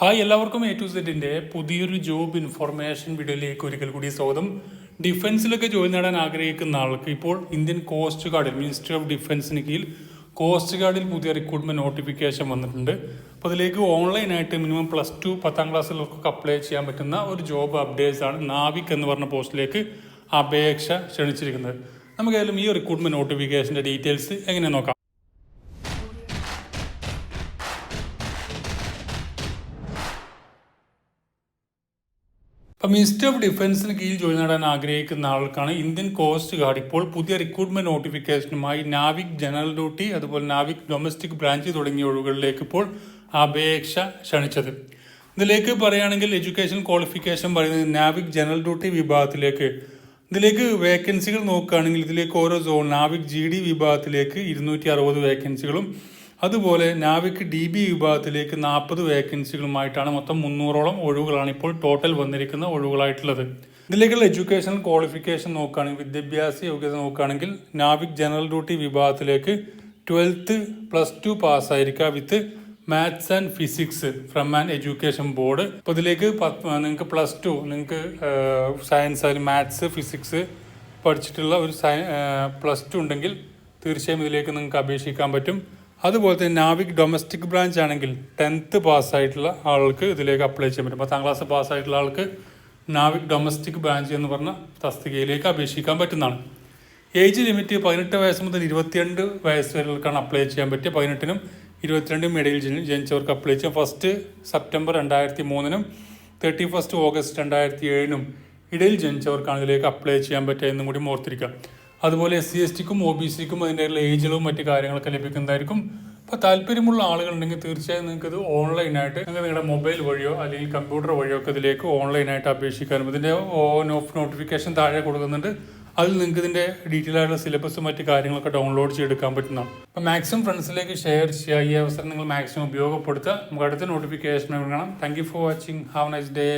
Hi എല്ലാവർക്കും A to സെറ്റിന്റെ പുതിയൊരു ജോബ് ഇൻഫർമേഷൻ വീഡിയോയിലേക്ക് ഒരിക്കൽ കൂടി സ്വാഗതം. ഡിഫൻസിലൊക്കെ ജോലി നേടാൻ ആഗ്രഹിക്കുന്ന ആൾക്ക് ഇപ്പോൾ ഇന്ത്യൻ കോസ്റ്റ് ഗാർഡിൽ മിനിസ്ട്രി ഓഫ് ഡിഫൻസിന് കീഴിൽ കോസ്റ്റ് ഗാർഡിൽ പുതിയ റിക്രൂട്ട്മെന്റ് നോട്ടിഫിക്കേഷൻ വന്നിട്ടുണ്ട്. അപ്പോൾ അതിലേക്ക് ഓൺലൈനായിട്ട് മിനിമം പ്ലസ് ടു പത്താം ക്ലാസ്സിലൊക്കെ അപ്ലൈ ചെയ്യാൻ പറ്റുന്ന ഒരു ജോബ് അപ്ഡേറ്റ്സ് ആണ് നാവിക് എന്ന് പറഞ്ഞ പോസ്റ്റിലേക്ക് അപേക്ഷ ക്ഷണിച്ചിരിക്കുന്നത്. നമുക്കായാലും ഈ റിക്രൂട്ട്മെന്റ് നോട്ടിഫിക്കേഷന്റെ ഡീറ്റെയിൽസ് എങ്ങനെ നോക്കാം? മിനിസ്റ്റർ ഓഫ് ഡിഫൻസിന് കീഴിൽ ജോലി നേടാൻ ആഗ്രഹിക്കുന്ന ആൾക്കാണ് ഇന്ത്യൻ കോസ്റ്റ് ഗാർഡ് ഇപ്പോൾ പുതിയ റിക്രൂട്ട്മെന്റ് നോട്ടിഫിക്കേഷനുമായി നാവിക് ജനറൽ ഡ്യൂട്ടി അതുപോലെ നാവിക് ഡൊമസ്റ്റിക് ബ്രാഞ്ച് തുടങ്ങിയ ഒഴിവുകളിലേക്ക് ഇപ്പോൾ അപേക്ഷ ക്ഷണിച്ചത്. ഇതിലേക്ക് പറയുകയാണെങ്കിൽ എഡ്യൂക്കേഷൻ ക്വാളിഫിക്കേഷൻ പറയുന്നത് നാവിക് ജനറൽ ഡ്യൂട്ടി വിഭാഗത്തിലേക്ക്. ഇതിലേക്ക് വേക്കൻസികൾ നോക്കുകയാണെങ്കിൽ ഇതിലേക്ക് ഓരോ സോൺ നാവിക് ജി ഡി വിഭാഗത്തിലേക്ക് ഇരുന്നൂറ്റി അറുപത് വേക്കൻസികളും അതുപോലെ നാവിക്ക് ഡി ബി വിഭാഗത്തിലേക്ക് നാൽപ്പത് വേക്കൻസികളുമായിട്ടാണ് മൊത്തം മുന്നൂറോളം ഒഴിവുകളാണ് ഇപ്പോൾ ടോട്ടൽ വന്നിരിക്കുന്ന ഒഴിവുകളായിട്ടുള്ളത്. ഇതിലേക്കുള്ള എഡ്യൂക്കേഷൻ ക്വാളിഫിക്കേഷൻ നോക്കുകയാണെങ്കിൽ വിദ്യാഭ്യാസ യോഗ്യത നോക്കുകയാണെങ്കിൽ നാവിക് ജനറൽ ഡ്യൂട്ടി വിഭാഗത്തിലേക്ക് twelfth plus two പാസ്സായിരിക്കുക with maths and physics from an education board അപ്പോൾ ഇതിലേക്ക് നിങ്ങൾക്ക് പ്ലസ് ടു നിങ്ങൾക്ക് സയൻസ് അതിൽ മാത്സ് ഫിസിക്സ് പഠിച്ചിട്ടുള്ള ഒരു സയ പ്ലസ് ടു ഉണ്ടെങ്കിൽ തീർച്ചയായും ഇതിലേക്ക് നിങ്ങൾക്ക് അപേക്ഷിക്കാൻ പറ്റും. അതുപോലെ തന്നെ നാവിക് ഡൊമസ്റ്റിക് ബ്രാഞ്ച് ആണെങ്കിൽ ടെൻത്ത് പാസ്സായിട്ടുള്ള ആൾക്ക് ഇതിലേക്ക് അപ്ലൈ ചെയ്യാൻ പറ്റും. പത്താം ക്ലാസ് പാസ്സായിട്ടുള്ള ആൾക്ക് നാവിക് ഡൊമസ്റ്റിക് ബ്രാഞ്ച് എന്ന് പറഞ്ഞ തസ്തികയിലേക്ക് അപേക്ഷിക്കാൻ പറ്റുന്നതാണ്. ഏജ് ലിമിറ്റ് പതിനെട്ട് വയസ്സ് മുതൽ ഇരുപത്തിരണ്ട് വയസ്സ് വരെക്കാണ് അപ്ലൈ ചെയ്യാൻ പറ്റുക പതിനെട്ടിനും ഇരുപത്തിരണ്ടും ഇടയിൽ ജനിച്ചവർക്ക് അപ്ലൈ ചെയ്യാം. ഫസ്റ്റ് സെപ്റ്റംബർ രണ്ടായിരത്തി മൂന്നിനും തേർട്ടി ഫസ്റ്റ് ഓഗസ്റ്റ് രണ്ടായിരത്തി ഏഴിനും ഇടയിൽ ജനിച്ചവർക്കാണ് ഇതിലേക്ക് അപ്ലൈ ചെയ്യാൻ പറ്റുക എന്നും കൂടി ഓർത്തിരിക്കുക. അതുപോലെ എസ് സി എസ് ടിക്കും ഒ ബി സിക്കും അതിന്റെ ഏജുകളും മറ്റു കാര്യങ്ങളൊക്കെ ലഭിക്കുന്നതായിരിക്കും. അപ്പോൾ താല്പര്യമുള്ള ആളുകളുണ്ടെങ്കിൽ തീർച്ചയായും നിങ്ങൾക്ക് ഇത് ഓൺലൈനായിട്ട് നിങ്ങൾ നിങ്ങളുടെ മൊബൈൽ വഴിയോ അല്ലെങ്കിൽ കമ്പ്യൂട്ടർ വഴിയോ ഒക്കെ ഇതിലേക്ക് ഓൺലൈനായിട്ട് അപേക്ഷിക്കാനും ഇതിന്റെ ഓൺ ഓഫ് നോട്ടിഫിക്കേഷൻ താഴെ കൊടുക്കുന്നുണ്ട്. അതിൽ നിങ്ങൾക്ക് ഇതിന്റെ ഡീറ്റെയിൽ ആയിട്ടുള്ള സിലബസും മറ്റ് കാര്യങ്ങളൊക്കെ ഡൗൺലോഡ് ചെയ്തെടുക്കാൻ പറ്റുന്നതാണ് അപ്പോൾ മാക്സിമം ഫ്രണ്ട്സിലേക്ക് ഷെയർ ചെയ്യുക. ഈ അവസരം നിങ്ങൾ മാക്സിമം ഉപയോഗപ്പെടുത്തുക. നമുക്ക് അടുത്ത നോട്ടിഫിക്കേഷൻ കാണാം. Thank you for watching have nice day